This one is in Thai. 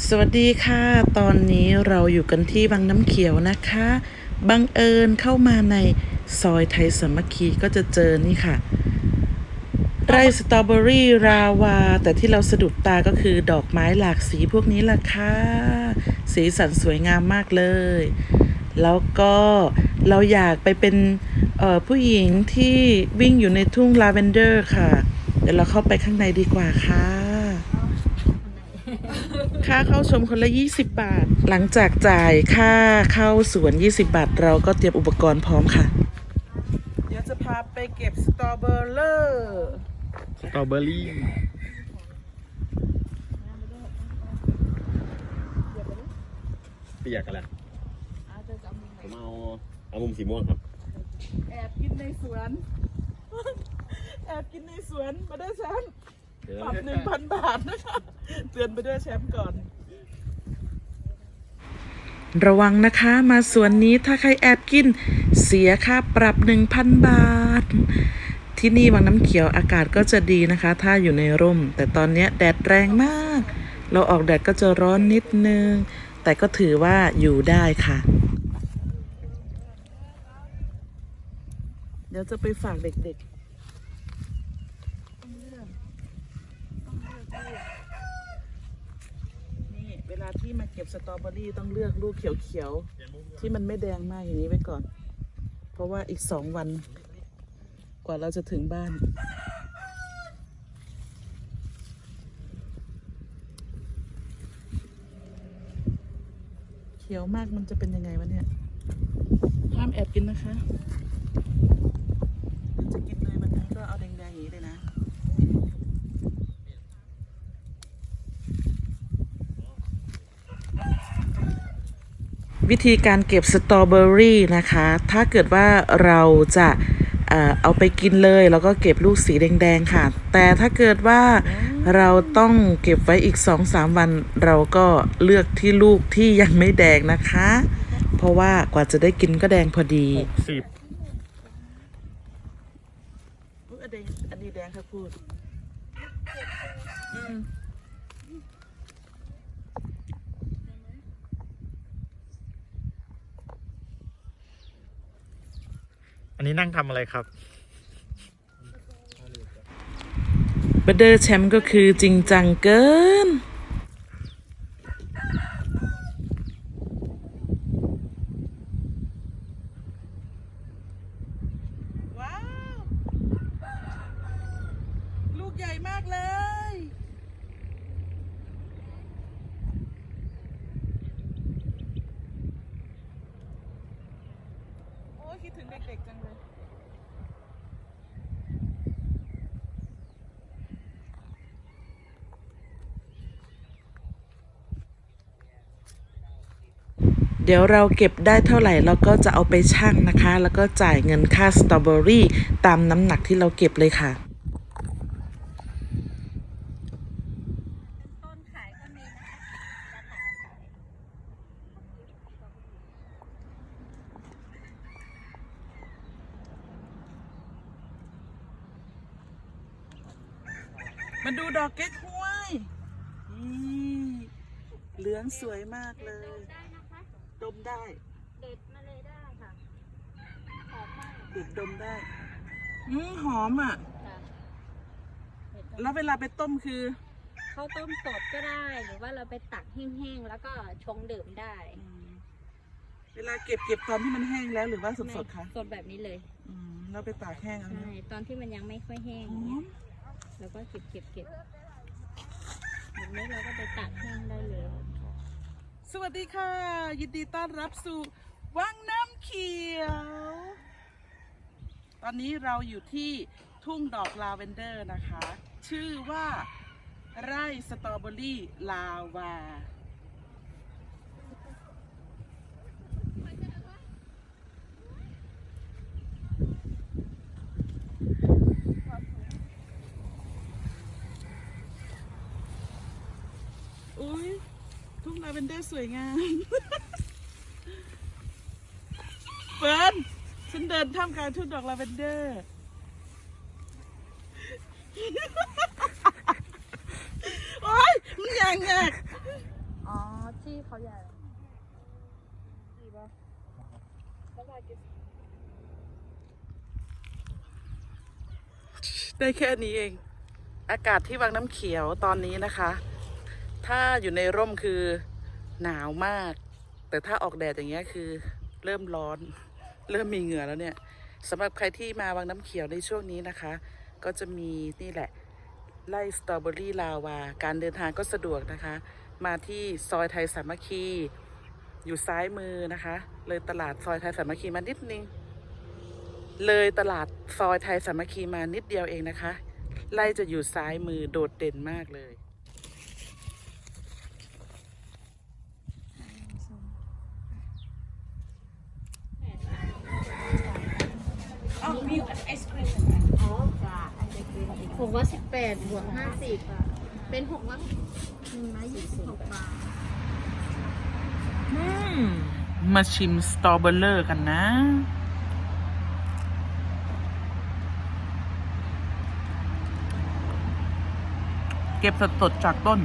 สวัสดีค่ะ ตอนนี้เราอยู่กันที่บางน้ำเขียวนะคะ บังเอิญเข้ามาในซอยไทยสมัคคีก็จะเจอนี่ค่ะ ไร่สตรอเบอรี่ราวา แต่ที่เราสะดุดตาก็คือดอกไม้หลากสีพวกนี้ล่ะค่ะ สีสันสวยงามมากเลย แล้วก็เราอยากไปเป็นผู้หญิงที่วิ่งอยู่ในทุ่งลาเวนเดอร์ค่ะ เดี๋ยวเราเข้าไปข้างในดีกว่าค่ะ ค่าเข้าชมคนละ 20 บาท หลังจากจ่ายค่าเข้าสวน 20 บาท เราก็เตรียมอุปกรณ์พร้อมค่ะ เดี๋ยวจะพาไปเก็บสตรอเบอร์เลอร์สตรอเบอรี่เปียกกันแหละผมเอาเอามุมสีม่วงครับ แอบกินในสวน แอบกินในสวนมาได้แชม ป์เดี๋ยวปรับหนึ่งพันบาทนะคะเตือนไปด้วยแชมป์ก่อน ระวังนะคะมาสวนนี้ถ้าใครแอบกินเสียค่าปรับ 1,000 บาท ที่นี่วังน้ำเขียวอากาศก็จะดีนะคะ ถ้าอยู่ในร่ม แต่ตอนเนี้ยแดดแรงมาก เราออกแดดก็จะร้อนนิดนึง แต่ก็ถือว่าอยู่ได้ค่ะเดี๋ยวจะไปฝากเด็กๆ นี่เว ลาที่มาเก็บสตรอเบอรี่ต้องเลือกลูกเขียวๆ ที่มันไม่แดงมากอย่างนี้ไว้ก่อน เพราะว่าอีกสองวัน กว่าเราจะถึงบ้าน เขียวมากมันจะเป็นยังไงวะเนี่ย ห้ามแอบกินนะคะหรือจะกินเลยวันนี้ก็เอาแดงๆอย่างนี้เลยนะ วิธีการเก็บสตรอเบอรี่นะคะ ถ้าเกิดว่าเราจะเอ่อเอาไปกินเลยแล้วก็เก็บลูกสีแดงๆค่ะ แต่ถ้าเกิดว่าเราต้องเก็บไว้อีก 2-3 วัน เราก็เลือกที่ลูกที่ยังไม่แดงนะคะ เพราะว่ากว่าจะได้กินก็แดงพอดีหกสิบอันนี้อันนี้แดงค่ะพูด อันนี้นั่งทำอะไรครับบัตเดอร์แชมป์ก็คือจริงจังเกิน ว้าว ลูกใหญ่มากเลย โอ้ยคิดถึงเด็กๆจังเลย ดี๋ยวเราเก็บได้เท่าไหร่เราก็จะเอาไปชั่งนะคะ แล้วก็จ่ายเงินค่าสตรอเบอรี่ตามน้ำหนักที่เราเก็บเลยค่ะมีนะคะราดูดอกเก๊กฮวย นี่ เหลืองสวยมากเลย มได้ เด็ดมาเลยได้ค่ะหอมมากเด็ดดมได้ อืมหอมอะ ค่ะเด็ดแล้วเวลาไปต้มคือ ข้าวต้มสดก็ได้ หรือว่าเราไปตักแห้งๆแล้วก็ชงดื่มได้อืมเวลาเก็บเก็บตอนที่มันแห้งแล้วหรือว่าสดๆคะสดแบบนี้เลยอืมเราไปตากแห้งเอาใช่เนอะตอนที่มันยังไม่ค่อยแห้งหอมแล้วก็เก็บเก็บเก็บแบบนี้เราก็ไปตักแห้งได้เลย สวัสดีค่ะ ยินดีต้อนรับสู่วังน้ำเขียว ตอนนี้เราอยู่ที่ทุ่งดอกลาเวนเดอร์นะคะ ชื่อว่าไร่สตรอเบอรี่ลาวา อุ้ย ทุ่งลาเวนเดอร์สวยงามเฟิร์นฉันเดินท่ามกลางทุ่งดอกลาเวนเดอร์ โอ้ยมันยังไงอ๋อ ที่เขาใหญ่ดีปะแล้วมากินได้แค่นี้เอง อากาศที่วังน้ำเขียวตอนนี้นะคะ ถ้าอยู่ในร่มคือหนาวมาก แต่ถ้าออกแดดอย่างเงี้ยคือ เริ่มร้อน เริ่มมีเหงื่อแล้วเนี่ยสำหรับใครที่มาวังน้ำเขียวในช่วงนี้นะคะ ก็จะมีนี่แหละไล่สตรอเบอรี่ลาวา การเดินทางก็สะดวกนะคะ มาที่ซอยไทยสามัคคี อยู่ซ้ายมือนะคะ เลยตลาดซอยไทยสามัคคีมานิดนึง เลยตลาดซอยไทยสามัคคีมานิดเดียวเองนะคะ ไล่จะอยู่ซ้ายมือโดดเด่นมากเลย หกร้อยสิบแปดบวกห้าสิบเป็นหกร้อยหนึ่งร้อยยี่สิบหกบาทมาชิมสตรอเบอร์เลอร์กันนะ เก็บสดๆจากต้น